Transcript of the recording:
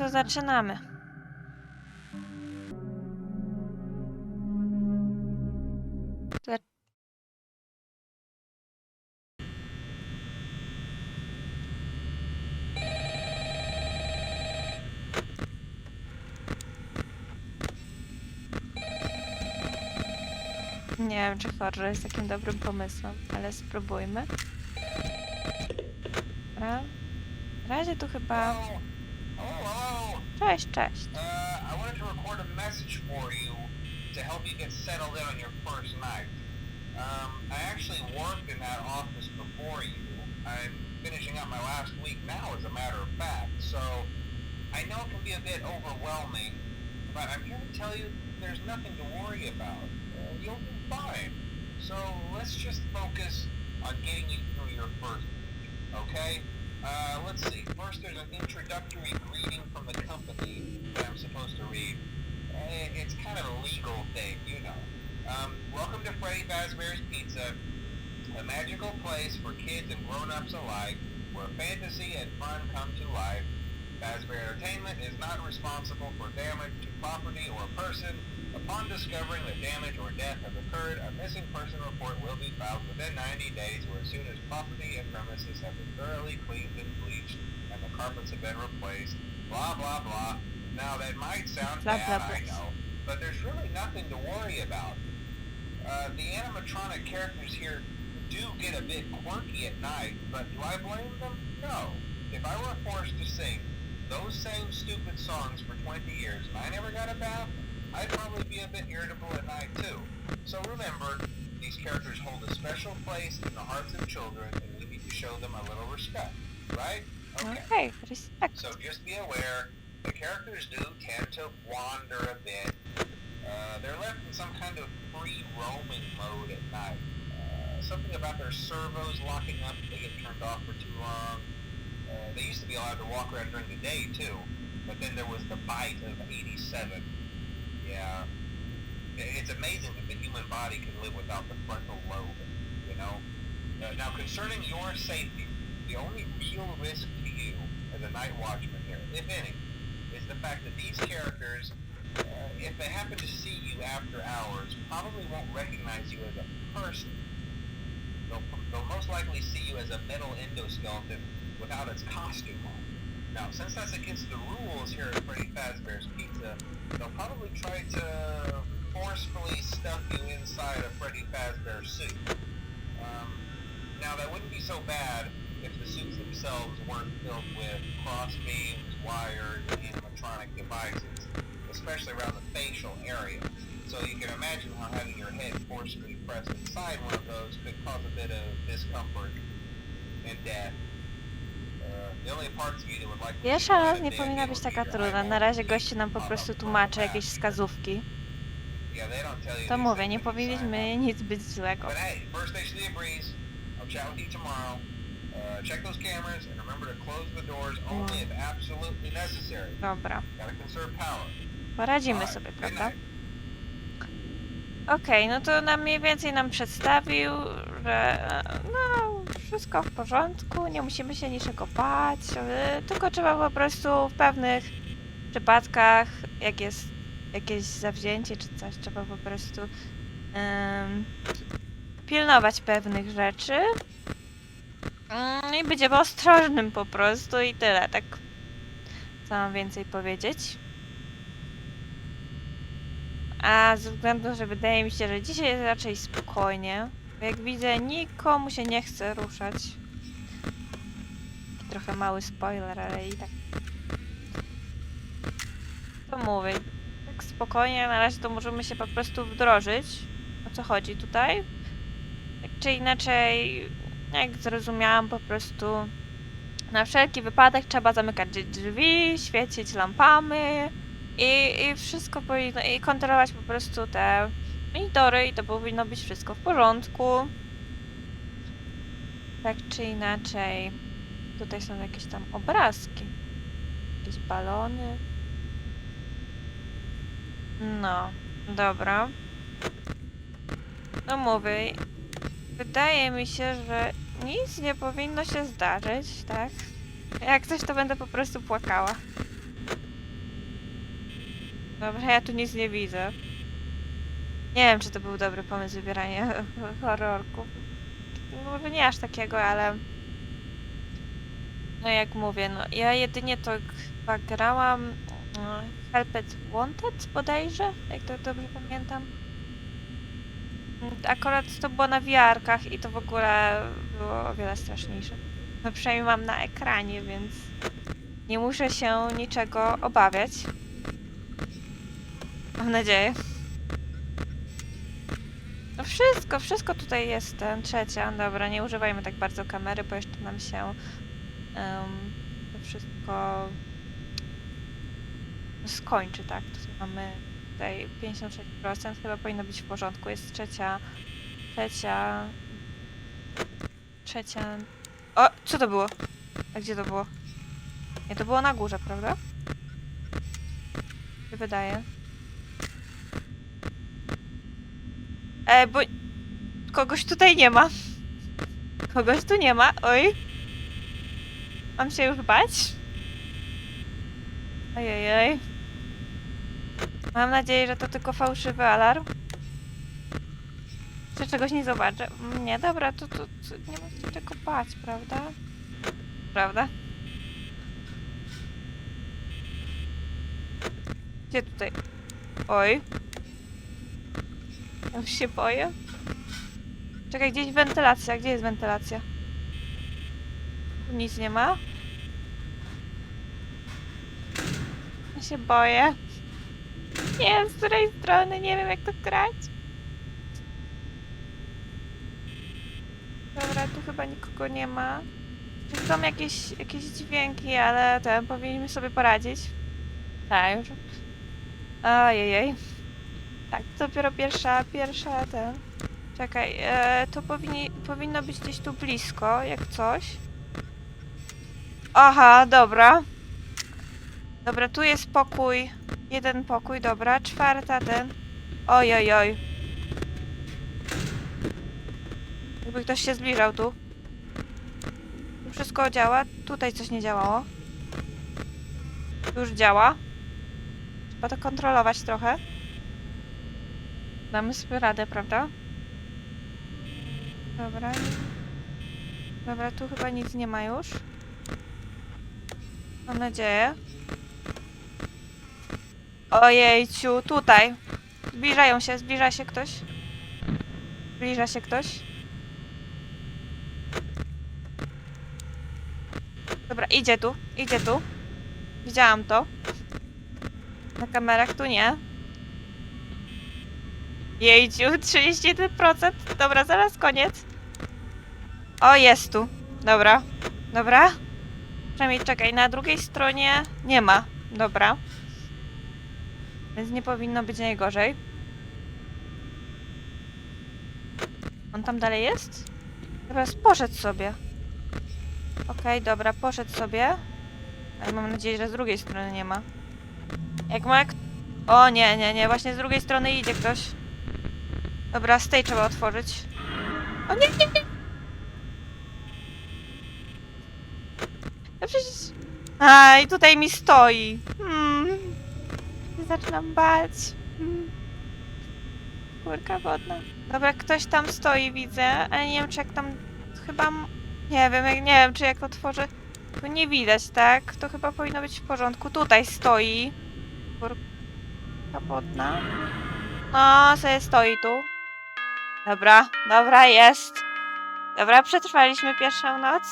to zaczynamy. Za- Nie wiem, czy horror jest takim dobrym pomysłem, ale spróbujmy. Dobra. Na razie tu chyba... Cześć, cześć. Uh, I wanted to record a message for you to help you get settled in on your first night. Um, I actually worked in that office before you. I'm finishing up my last week now, as a matter of fact. So I know it can be a bit overwhelming, but I'm here to tell you there's nothing to worry about. Uh, you'll be fine. So let's just focus on getting you through your first week, okay? Uh, let's see. First, there's an introductory greeting from the company that I'm supposed to read. Eh, It's kind of a legal thing, you know. Um, welcome to Freddy Fazbear's Pizza, a magical place for kids and grown-ups alike, where fantasy and fun come to life. Fazbear Entertainment is not responsible for damage to property or person. Upon discovering that damage or death has occurred, a missing person report will be filed within 90 days or as soon as property and premises have been thoroughly cleaned and bleached and the carpets have been replaced. Blah, blah, blah. Now, that might sound Blah, bad, I know, but there's really nothing to worry about. Uh, the animatronic characters here do get a bit quirky at night, but do I blame them? No. If I were forced to sing those same stupid songs for 20 years and I never got a bath, I'd probably be a bit irritable at night too. So remember, these characters hold a special place in the hearts of children and we need to show them a little respect, right? Okay. Okej, respekt. So just be aware, the characters do tend to wander a bit. Uh, they're left in some kind of free roaming mode at night. Uh, something about their servos locking up if they get turned off for too long. Uh, they used to be allowed to walk around during the day too, but then there was the bite of 87. Yeah. It's amazing that the human body can live without the frontal lobe, you know? Uh, now concerning your safety, the only real risk to you as a night watchman here, if any, is the fact that these characters, uh, if they happen to see you after hours, probably won't recognize you as a person. They'll, they'll most likely see you as a metal endoskeleton without its costume on. Now, since that's against the rules here at Freddy Fazbear's Pizza, they'll probably try to forcefully stuff you inside a Freddy Fazbear suit. Um, now, that wouldn't be so bad if the suits themselves weren't filled with cross beams, wires, and animatronic devices, especially around the facial area. So you can imagine how having your head forcefully pressed inside one of those could cause a bit of discomfort and death. Pierwsza raz nie powinna być taka trudna. Na razie gości nam po prostu tłumaczy the jakieś wskazówki. To mówię, nie up. nic zbyt złego. Uh. Dobra, poradzimy sobie, prawda? Okej, no to nam mniej więcej nam przedstawił, że e, no, wszystko w porządku, nie musimy się niczego bać, tylko trzeba po prostu w pewnych przypadkach, jak jest jakieś zawzięcie czy coś, trzeba po prostu em, pilnować pewnych rzeczy Mm, i być ostrożnym po prostu i tyle, tak co mam więcej powiedzieć. A ze względu, że wydaje mi się, że dzisiaj jest raczej spokojnie. Jak widzę, nikomu się nie chce ruszać. Trochę mały spoiler, ale i tak. To mówię. Tak spokojnie, na razie to możemy się po prostu wdrożyć. O co chodzi tutaj? Tak czy inaczej, jak zrozumiałam, po prostu na wszelki wypadek trzeba zamykać drzwi, świecić lampami, i, i wszystko powinno, i kontrolować po prostu te monitory i to powinno być wszystko w porządku. Tak czy inaczej. Tutaj są jakieś tam obrazki. Jakieś balony. No, dobra. No mówię, wydaje mi się, że nic nie powinno się zdarzyć, tak? Jak coś, to będę po prostu płakała. Dobra, ja tu nic nie widzę. Nie wiem, czy to był dobry pomysł wybieranie horrorków. No, Może nie aż takiego, ale... No jak mówię, no ja jedynie to chyba grałam no, Helped Wanted bodajże, jak to dobrze pamiętam. Akurat to było na wiarkach i to w ogóle było o wiele straszniejsze. No przynajmniej mam na ekranie, więc nie muszę się niczego obawiać. Mam nadzieję. No wszystko, wszystko tutaj jest. Ten, trzecia, dobra, nie używajmy tak bardzo kamery, bo jeszcze nam się to wszystko skończy, tak? Tutaj mamy tutaj 56%, chyba powinno być w porządku. Jest trzecia, trzecia, trzecia... O, co to było? A gdzie to było? Nie, to było na górze, prawda? Wydaje. E, bo kogoś tutaj nie ma. Kogoś tu nie ma. Oj. Mam się już bać? Ojej. Mam nadzieję, że to tylko fałszywy alarm. Czy czegoś nie zobaczę? Nie, dobra, to, to, to nie ma się czego bać, prawda? Prawda? Gdzie tutaj? Oj. Ja już się boję. Czekaj, gdzieś wentylacja. Gdzie jest wentylacja? Tu nic nie ma. Ja się boję. Nie z której strony. Nie wiem, jak to grać. Dobra, tu chyba nikogo nie ma. Tu są jakieś, jakieś dźwięki, ale ten, powinniśmy sobie poradzić. Tak, już. Ojej. Tak, to dopiero pierwsza, pierwsza ten. Czekaj, e, to powinni, powinno być gdzieś tu blisko, jak coś. Aha, dobra. Dobra, tu jest pokój. Jeden pokój, dobra. Czwarta ten. Oj, oj, oj. Jakby ktoś się zbliżał tu. Tu wszystko działa. Tutaj coś nie działało. Już działa. Trzeba to kontrolować trochę. Damy sobie radę, prawda? Dobra. Dobra, tu chyba nic nie ma już. Mam nadzieję. Ojejciu, tutaj. Zbliżają się, zbliża się ktoś. Zbliża się ktoś. Dobra, idzie tu, idzie tu. Widziałam to. Na kamerach tu nie. Jejciu, 31%. Dobra, zaraz koniec. O, jest tu. Dobra. Dobra. Przynajmniej czekaj, na drugiej stronie nie ma. Dobra. Więc nie powinno być najgorzej. On tam dalej jest? Teraz poszedł sobie. Okej, dobra, poszedł sobie. Ale mam nadzieję, że z drugiej strony nie ma. Jak ma... O nie, nie, nie, właśnie z drugiej strony idzie ktoś. Dobra, z tej trzeba otworzyć. O nie, nie, nie! Ja przecież... A, i tutaj mi stoi. Hmm. Zaczynam bać. Hmm. Wodna. Dobra, ktoś tam stoi, widzę, ale nie wiem, czy jak tam... Chyba... Nie wiem, nie wiem, czy jak to tworzy... Tu nie widać, tak? To chyba powinno być w porządku. Tutaj stoi. Kurka wodna. No, sobie stoi tu. Dobra, dobra, jest. Dobra, przetrwaliśmy pierwszą noc.